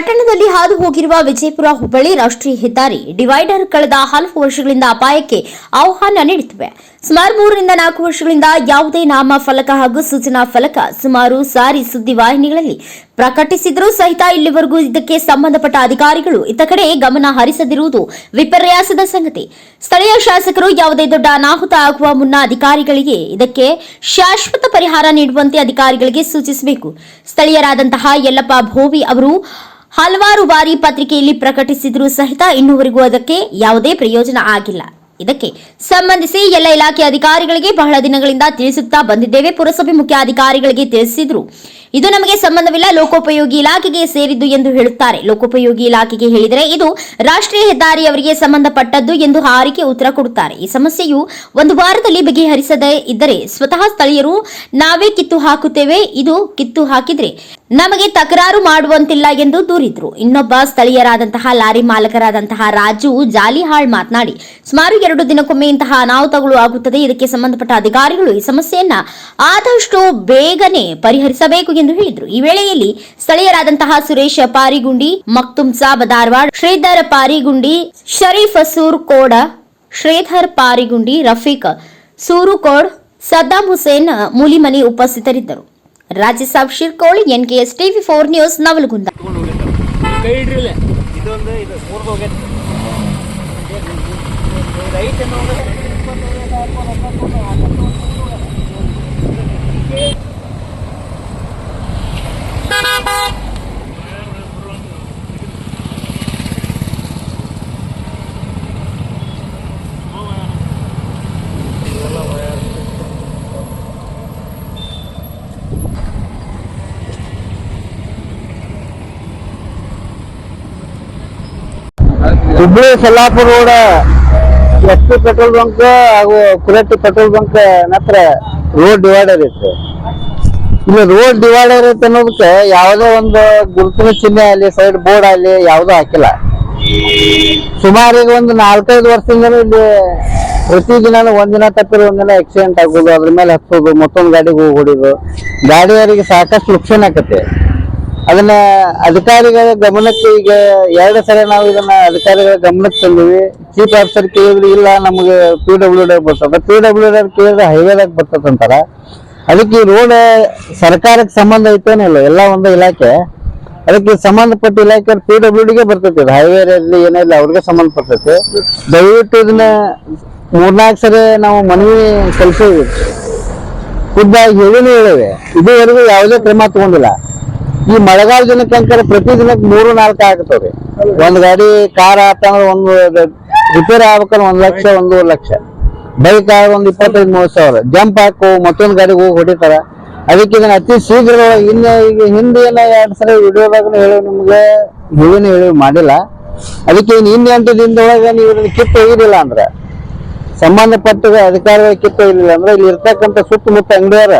ಪಟ್ಟಣದಲ್ಲಿ ಹಾದು ಹೋಗಿರುವ ವಿಜಯಪುರ ಹುಬ್ಬಳ್ಳಿ ರಾಷ್ಟ್ರೀಯ ಹೆದ್ದಾರಿ ಡಿವೈಡರ್ ಕಳೆದ ಹಲವು ವರ್ಷಗಳಿಂದ ಅಪಾಯಕ್ಕೆ ಆಹ್ವಾನ ನೀಡುತ್ತಿವೆ. ಸುಮಾರು ಮೂರರಿಂದ ನಾಲ್ಕು ವರ್ಷಗಳಿಂದ ಯಾವುದೇ ನಾಮ ಫಲಕ ಹಾಗೂ ಸೂಚನಾ ಫಲಕ ಸುಮಾರು ಸಾರಿ ಸುದ್ದಿ ವಾಹಿನಿಗಳಲ್ಲಿ ಪ್ರಕಟಿಸಿದರೂ ಸಹಿತ ಇಲ್ಲಿವರೆಗೂ ಇದಕ್ಕೆ ಸಂಬಂಧಪಟ್ಟ ಅಧಿಕಾರಿಗಳು ಇತ್ತ ಕಡೆ ಗಮನ ಹರಿಸದಿರುವುದು ವಿಪರ್ಯಾಸದ ಸಂಗತಿ. ಸ್ಥಳೀಯ ಶಾಸಕರು ಯಾವುದೇ ದೊಡ್ಡ ಅನಾಹುತ ಆಗುವ ಮುನ್ನ ಅಧಿಕಾರಿಗಳಿಗೆ ಇದಕ್ಕೆ ಶಾಶ್ವತ ಪರಿಹಾರ ನೀಡುವಂತೆ ಅಧಿಕಾರಿಗಳಿಗೆ ಸೂಚಿಸಬೇಕು. ಸ್ಥಳೀಯರಾದಂತಹ ಯಲ್ಲಪ್ಪ ಭೋವಿ ಅವರು ಹಲವಾರು ಬಾರಿ ಪತ್ರಿಕೆಯಲ್ಲಿ ಪ್ರಕಟಿಸಿದರೂ ಸಹಿತ ಇನ್ನುವರೆಗೂ ಅದಕ್ಕೆ ಯಾವುದೇ ಪ್ರಯೋಜನ ಆಗಿಲ್ಲ. ಇದಕ್ಕೆ ಸಂಬಂಧಿಸಿ ಎಲ್ಲ ಇಲಾಖೆ ಅಧಿಕಾರಿಗಳಿಗೆ ಬಹಳ ದಿನಗಳಿಂದ ತಿಳಿಸುತ್ತಾ ಬಂದಿದ್ದೇವೆ. ಪುರಸಭೆ ಮುಖ್ಯ ಅಧಿಕಾರಿಗಳಿಗೆ ತಿಳಿಸಿದ್ರು. ಇದು ನಮಗೆ ಸಂಬಂಧವಿಲ್ಲ. ಲೋಕೋಪಯೋಗಿ ಇಲಾಖೆಗೆ ಸೇರಿದ್ದು ಎಂದು ಹೇಳುತ್ತಾರೆ. ಲೋಕೋಪಯೋಗಿ ಇಲಾಖೆಗೆ ಹೇಳಿದರೆ ಇದು ರಾಷ್ಟ್ರೀಯ ಹೆದ್ದಾರಿ ಅವರಿಗೆ ಸಂಬಂಧಪಟ್ಟದ್ದು ಎಂದು ಹಾರಿಕೆ ಉತ್ತರ ಕೊಡುತ್ತಾರೆ. ಈ ಸಮಸ್ಯೆಯು ಒಂದು ವಾರದಲ್ಲಿ ಬಗೆಹರಿಸದೇ ಇದ್ದರೆ ಸ್ವತಃ ಸ್ಥಳೀಯರು ನಾವೇ ಕಿತ್ತು ಹಾಕುತ್ತೇವೆ. ಇದು ಕಿತ್ತು ಹಾಕಿದ್ರೆ ನಮಗೆ ತಕರಾರು ಮಾಡುವಂತಿಲ್ಲ ಎಂದು ದೂರಿದ್ರು. ಇನ್ನೊಬ್ಬ ಸ್ಥಳೀಯರಾದಂತಹ ಲಾರಿ ಮಾಲಕರಾದಂತಹ ರಾಜು ಜಾಲಿಹಾಳ್ ಮಾತನಾಡಿ, ಸುಮಾರು ಎರಡು ದಿನಕ್ಕೊಮ್ಮೆ ಇಂತಹ ಅನಾಹುತಗಳು ಆಗುತ್ತದೆ. ಇದಕ್ಕೆ ಸಂಬಂಧಪಟ್ಟ ಅಧಿಕಾರಿಗಳು ಈ ಸಮಸ್ಯೆಯನ್ನ ಆದಷ್ಟು ಬೇಗನೆ ಪರಿಹರಿಸಬೇಕು ಎಂದು ಹೇಳಿದರು. ಈ ವೇಳೆಯಲ್ಲಿ ಸ್ಥಳೀಯರಾದಂತಹ ಸುರೇಶ್ ಪಾರಿಗುಂಡಿ ಮಕ್ತುಮ್ ಸಾಬ್ ಧಾರವಾಡ್ ಶ್ರೀಧರ್ ಪಾರಿಗುಂಡಿ, ಶರೀಫ್ ಸೂರ್ಕೋಡ ಶ್ರೀಧರ್ ಪಾರಿಗುಂಡಿ, ರಫೀಕ್ ಸೂರುಕೋಡ್, ಸದ್ದಾಂ ಹುಸೇನ್, ಮೂಲಿಮನಿ ಉಪಸ್ಥಿತರಿದ್ದರು. Rajesab Shirkol NKS TV four news Navalgund ಕೈ ಇಡ್ರಿಲ್ಲ ಇದೊಂದು ಇದು ಮೂರ್ದು ಹೋಗೈತೆ right Hubli Solapur road S P petrol bunk ಹಾಗೂ ಕುರಟ್ಟಿ ಪೆಟ್ರೋಲ್ ಬಂಕ್ ನತ್ರ ರೋಡ್ ಡಿವೈಡರ್ ಇತ್ತು. ಇಲ್ಲಿ ರೋಡ್ ಡಿವೈಡರ್ ಐತೆ ಅನ್ನೋದಕ್ಕೆ ಯಾವುದೇ ಒಂದು ಗುರುತಿನ ಚಿಹ್ನೆ ಆಗಲಿ ಸೈಡ್ ಬೋರ್ಡ್ ಆಗಲಿ ಯಾವುದೂ ಹಾಕಿಲ್ಲ. ಸುಮಾರು ಈಗ ಒಂದು ನಾಲ್ಕೈದು ವರ್ಷದಿಂದ ಇಲ್ಲಿ ಪ್ರತಿ ಪ್ರತಿದಿನ ಒಂದಿನ ತಪ್ಪಿರೋ ಒಂದಿನ ಆಕ್ಸಿಡೆಂಟ್ ಆಗೋದು, ಅದ್ರ ಮೇಲೆ ಹತ್ತೋದು ಮತ್ತೊಂದು ಗಾಡಿಗೆ ಹೋಗಿ ಹೊಡಿಯೋದು ಗಾಡಿಯವರಿಗೆ ಸಾಕಷ್ಟು ನುಕ್ಸಾನ್ ಆಕತ್ತೆ. ಅದನ್ನ ಅಧಿಕಾರಿಗಳ ಗಮನಕ್ಕೆ ಈಗ ಎರಡು ಸಲ ನಾವು ಇದನ್ನ ಅಧಿಕಾರಿಗಳ ಗಮನಕ್ಕೆ ತಂದಿವಿ. ಚೀಫ್ ಆಫೀಸರ್ ಕೇಳಿದ್ರೆ, ಇಲ್ಲ, ನಮಗೆ ಪಿ ಡಬ್ಲ್ಯೂ ಡಿ ಬರ್ತದೆ. ಪಿ ಡಬ್ಲ್ಯೂ ಡಿ ಕೇಳಿದ್ರೆ ಹೈವೇದಾಗ ಬರ್ತದೆ ಅಂತಾರ. ಅದಕ್ಕೆ ಈ ರೋಡ್ ಸರ್ಕಾರಕ್ಕೆ ಸಂಬಂಧ ಐತೇನಿಲ್ಲ ಎಲ್ಲ ಒಂದು ಇಲಾಖೆ. ಅದಕ್ಕೆ ಸಂಬಂಧಪಟ್ಟ ಇಲಾಖೆ ಪಿ ಡಬ್ಲ್ಯೂ ಡಿಗೆ ಬರ್ತೈತಿ. ಹೈವೇ ಇರಲಿ ಏನಿಲ್ಲ ಅವ್ರಿಗೆ ಸಂಬಂಧಪಟ್ಟೈತಿ ದಯವಿಟ್ಟು ಇದನ್ನ ಮೂರ್ನಾಲ್ಕು ಸರಿ ನಾವು ಮನವಿ ಕಲ್ಸೀವಿ. ಖುದ್ದಾಗಿ ಹೇಳಿನೂ ಹೇಳಿವೆ. ಇದುವರೆಗೂ ಯಾವುದೇ ಕ್ರಮ ತಗೊಂಡಿಲ್ಲ. ಈ ಮಳೆಗಾಲ ದಿನಕ್ಕೆ ಅಂತಾರೆ ಪ್ರತಿ ದಿನಕ್ಕೆ ಮೂರು, ನಾಲ್ಕು ಆಗ್ತವ್ರಿ. ಒಂದ್ ಗಾಡಿ ಕಾರ್ ಆತಂದ್ರೆ ಒಂದು ರಿಪೇರ್ ಆಗ್ಬೇಕಂದ್ರೆ ಒಂದ್ ಲಕ್ಷ, ಒಂದೂವರೆ ಲಕ್ಷ. ಬೈಕ್ ಆಗ ಒಂದ್ ಇಪ್ಪತ್ತೈದು ಮೂವತ್ ಸಾವಿರ. ಜಂಪ್ ಹಾಕು ಮತ್ತೊಂದ್ ಗಾಡಿಗೆ ಹೋಗಿ ಹೊಡಿತಾರ. ಅದಕ್ಕೆ ಇದನ್ನ ಅತಿ ಶೀಘ್ರ ಇನ್ನ ಈಗ ಹಿಂದೆ ಎಲ್ಲ ಎರಡ್ ಸಲ ವಿಡಿಯೋದಾಗ ಹೇಳಿ ನಿಮ್ಗೆ ಹೇಳಿನ ಹೇಳಿ ಮಾಡಿಲ್ಲ. ಅದಕ್ಕೆ ಹಿಂದೆ ಎಂಟು ದಿನದೊಳಗೆ ನೀವು ಇದನ್ನ ಕಿತ್ತು ಒಯ್ದಿಲ್ಲ ಅಂದ್ರೆ. ಸಂಬಂಧಪಟ್ಟ ಅಧಿಕಾರಿಗಳ ಕಿತ್ತು ಒಯ್ದಿಲ್ಲ ಅಂದ್ರೆ ಇಲ್ಲಿ ಇರ್ತಕ್ಕಂಥ ಸುತ್ತಮುತ್ತ ಅಂಗಡಿಯರ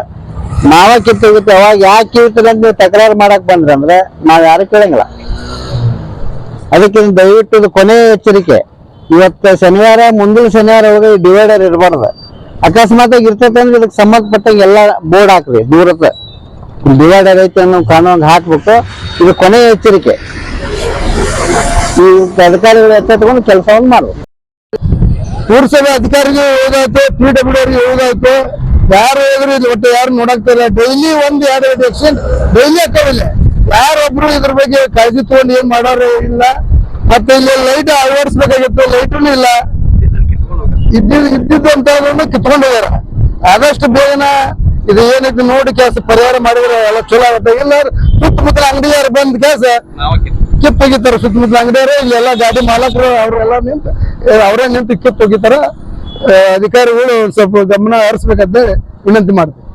ನಾವ ಕಿತ್ತೋಗುತ್ತೆ, ಅವಾಗ ಯಾಕೆ ಕಿರ್ತೀರ ಅಂತ ನೀವು ತಕರಾರು ಮಾಡಕ್ ಬಂದ್ರೆ ಅಂದ್ರೆ ನಾವ್ ಯಾರು ಕೇಳಂಗಿಲ್ಲ. ಅದಕ್ಕೆ ದಯವಿಟ್ಟು ಕೊನೆ ಎಚ್ಚರಿಕೆ. ಇವತ್ತು ಶನಿವಾರ, ಮುಂದಿನ ಶನಿವಾರ ಒಳಗೆ ಡಿವೈಡರ್ ಇರಬಾರ್ದು. ಅಕಸ್ಮಾತ್ ಇರ್ತೈತೆ ಅಂದ್ರೆ ಇದಕ್ಕೆ ಸಂಬಂಧಪಟ್ಟಂಗೆ ಎಲ್ಲ ಬೋರ್ಡ್ ಹಾಕ್ರಿ, ದೂರಕ್ಕೆ. ಡಿವೈಡರ್ ಐತೆ ಅನ್ನೋ ಕಾನೂನು ಹಾಕ್ಬಿಟ್ಟು ಇದು ಕೊನೆ ಎಚ್ಚರಿಕೆ. ಈ ಅಧಿಕಾರಿಗಳು ಎಚ್ಚೆತ್ಕೊಂಡು ಕೆಲಸವನ್ನು ಮಾಡ್ಬೇಕು. ಪುರಸಭೆ ಅಧಿಕಾರಿಗೆ ಹೋದಾಯ್ತು ಪಿ ಡಬ್ಲ್ಯೂ ಅವ್ರಿಗೆ ಹೋದಾಯ್ತು. ಯಾರು ಹೋದ್ರು ಇದು ಒಟ್ಟು ಯಾರು ನೋಡಾಕ್ತಾರೆ ಡೈಲಿ ಒಂದ್ ಎರಡು ಎರಡು ಎಕ್ಸಿಡೆಂಟ್ ಡೈಲಿ ಹಾಕವಿಲ್ಲ ಯಾರೊಬ್ರು ಇದ್ರ ಬಗ್ಗೆ ಕಾಳಜಿ ತಗೊಂಡು ಏನ್ ಮಾಡೋರು ಇಲ್ಲ. ಮತ್ತೆ ಇಲ್ಲಿ ಲೈಟ್ ಅಳವಡಿಸ್ಬೇಕಾಗಿತ್ತು ಲೈಟೂ ಇಲ್ಲ. ಇದ್ದಿದ್ ಇದ್ದಿದ್ದು ಅಂತ ಕಿತ್ಕೊಂಡು ಹೋಗ್ಯಾರ. ಆದಷ್ಟು ಬೇಗನ ಇದು ಏನೈತಿ ನೋಡಿ ಕೆಲಸ ಪರಿಹಾರ ಮಾಡಿದ್ರೆ ಎಲ್ಲ ಚಲೋ ಆಗುತ್ತೆ. ಇಲ್ಲ ಸುತ್ತಮುತ್ತಲ ಅಂಗಡಿಯಾರು ಬಂದ್ ಕೆಲಸ ಕಿಪ್ ಸುತ್ತಮುತ್ತಲ ಅಂಗಡಿಯವರು, ಇಲ್ಲೆಲ್ಲ ಗಾಡಿ ಮಾಲಕರು, ಅವ್ರೆಲ್ಲ ನಿಂತು, ಅವರೇ ನಿಂತು ಕಿಪ್ ಅಧಿಕಾರಿಗಳು ಸ್ವಲ್ಪ ಗಮನ ಹರಿಸ್ಬೇಕಂತ ವಿನಂತಿ ಮಾಡ್ತೀವಿ